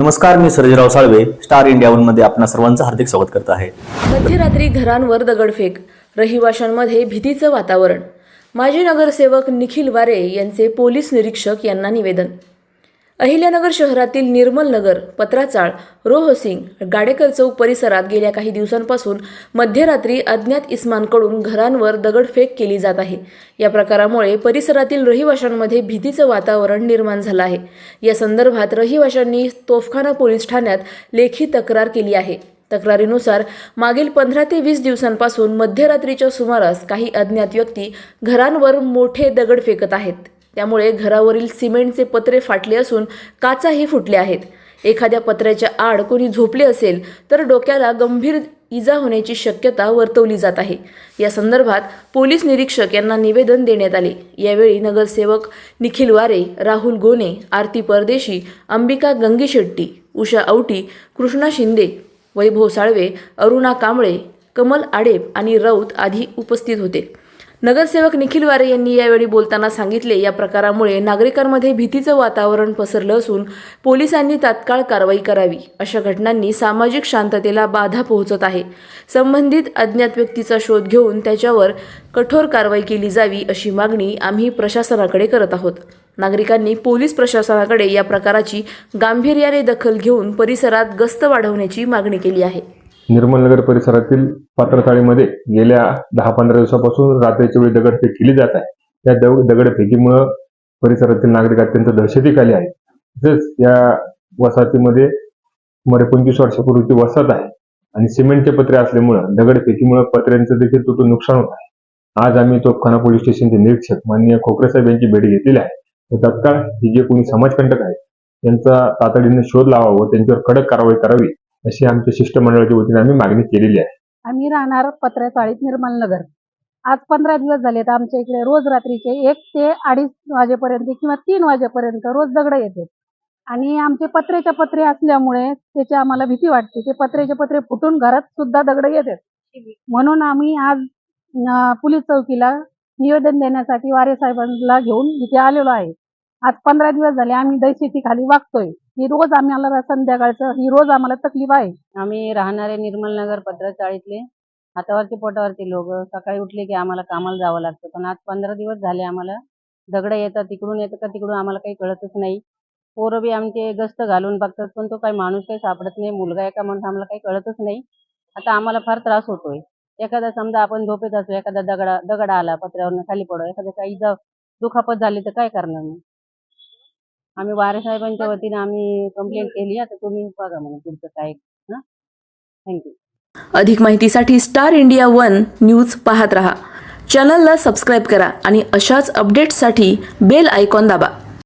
नमस्कार मी Sarjerao Salve star India वनमध्ये आपणा सर्वांचं हार्दिक स्वागत करत आहे. मध्यरात्री घरांवर दगडफेक रहिवाशांमध्ये भीतीचं वातावरण. माजी नगरसेवक निखिल वारे यांचे पोलीस निरीक्षक यांना निवेदन. अहिल्यानगर शहरातील निर्मल नगर पत्राचाळ रोहसिंग गाडेकर चौक परिसरात गेल्या काही दिवसांपासून मध्यरात्री अज्ञात इस्मांकडून घरांवर दगडफेक केली जात आहे. या प्रकारामुळे परिसरातील रहिवाशांमध्ये भीतीचं वातावरण निर्माण झालं आहे. या संदर्भात रहिवाशांनी तोफखाना पोलीस ठाण्यात लेखी तक्रार केली आहे. तक्रारीनुसार मागील पंधरा ते वीस दिवसांपासून मध्यरात्रीच्या सुमारास काही अज्ञात व्यक्ती घरांवर मोठे दगड फेकत आहेत. त्यामुळे घरावरील सिमेंटचे पत्रे फाटले असून काचाही फुटल्या आहेत. एखाद्या पत्र्याच्या आड कोणी झोपले असेल तर डोक्याला गंभीर इजा होण्याची शक्यता वर्तवली जात आहे. या संदर्भात पोलीस निरीक्षक यांना निवेदन देण्यात आले. यावेळी नगरसेवक निखिल वारे राहुल गोने आरती परदेशी अंबिका गंगीशेट्टी उषा औटी कृष्णा शिंदे वैभव साळवे अरुणा कांबळे कमल आडेप आणि राऊत आधी उपस्थित होते. नगरसेवक निखिल वारे यांनी यावेळी बोलताना सांगितले या प्रकारामुळे नागरिकांमध्ये भीतीचं वातावरण पसरलं असून पोलिसांनी तात्काळ कारवाई करावी. अशा घटनांनी सामाजिक शांततेला बाधा पोहोचत आहे. संबंधित अज्ञात व्यक्तीचा शोध घेऊन त्याच्यावर कठोर कारवाई केली जावी अशी मागणी आम्ही प्रशासनाकडे करत आहोत. नागरिकांनी पोलीस प्रशासनाकडे या प्रकाराची गांभीर्याने दखल घेऊन परिसरात गस्त वाढवण्याची मागणी केली आहे. निर्मलनगर परिसरातील पात्रचाळीमध्ये गेल्या दहा पंधरा दिवसापासून रात्रीच्या वेळी दगडफेक केली जात आहे. त्या दग दगडफेकीमुळं परिसरातील नागरिक अत्यंत दहशतीखाली आहेत. तसेच या वसाहतीमध्ये सुमारे पंचवीस वर्षापूर्वीची वसाहत आहे आणि सिमेंटचे पत्रे असल्यामुळं दगडफेकीमुळं पत्र्यांचं देखील तुटून नुकसान होत आहे. आज आम्ही तोफखाना पोलीस स्टेशनचे निरीक्षक माननीय खोकरे साहेब यांची भेट घेतलेली आहे. तत्काळ हे जे कोणी समाजकंटक आहेत त्यांचा तातडीने शोध लावावा व त्यांच्यावर कडक कारवाई करावी अशी आमच्या शिष्टमंडळाच्या वतीने आम्ही मागणी केलेली आहे. आम्ही राहणार पत्र्याचाळीत निर्मल नगर. आज पंधरा दिवस झालेत. आमच्या इकडे रोज रात्रीचे एक ते अडीच वाजेपर्यंत किंवा तीन वाजेपर्यंत रोज दगड येते. आणि आमचे पत्रेच्या पत्रे असल्यामुळे त्याची आम्हाला भीती वाटते ते पत्रेचे पत्रे फुटून घरात सुद्धा दगड येतात. म्हणून आम्ही आज पोलीस चौकीला निवेदन देण्यासाठी वारे साहेबांना घेऊन इथे आलेलो आहे. आज पंधरा दिवस झाले आम्ही दहशती खाली वागतोय. ही रोज आम्हाला संध्याकाळचं. ही रोज आम्हाला तकलीफ आहे. आम्ही राहणारे निर्मल नगर हातावरती हातावरचे पोटावरचे लोक. सकाळी उठले की आम्हाला कामाला जावं लागतं. पण आज पंधरा दिवस झाले आम्हाला. दगड येतात तिकडून येतं का तिकडून आम्हाला काही कळतच नाही. पोरं बी आमचे गस्त घालून बघतात पण तो काही माणूस काही सापडत नाही. मुलगा आहे का म्हणून आम्हाला काही कळतच नाही. आता आम्हाला फार त्रास होतोय. एखादा समजा आपण झोपेत असू एखादा दगडा दगडा आला पत्र्यावरनं खाली पडो. एखादा काही दुखापत झाली तर काय करणार नाही आम्ही वारे साहेबांच्या वतीने आम्ही कंप्लेंट केली. आता तुम्ही बघा म्हणून पुढचं काय. हां? थँक्यू अधिक माहितीसाठी स्टार इंडिया वन न्यूज पाहत रहा. चॅनलला सबस्क्राईब करा आणि अशाच अपडेट्ससाठी बेल आयकॉन दाबा.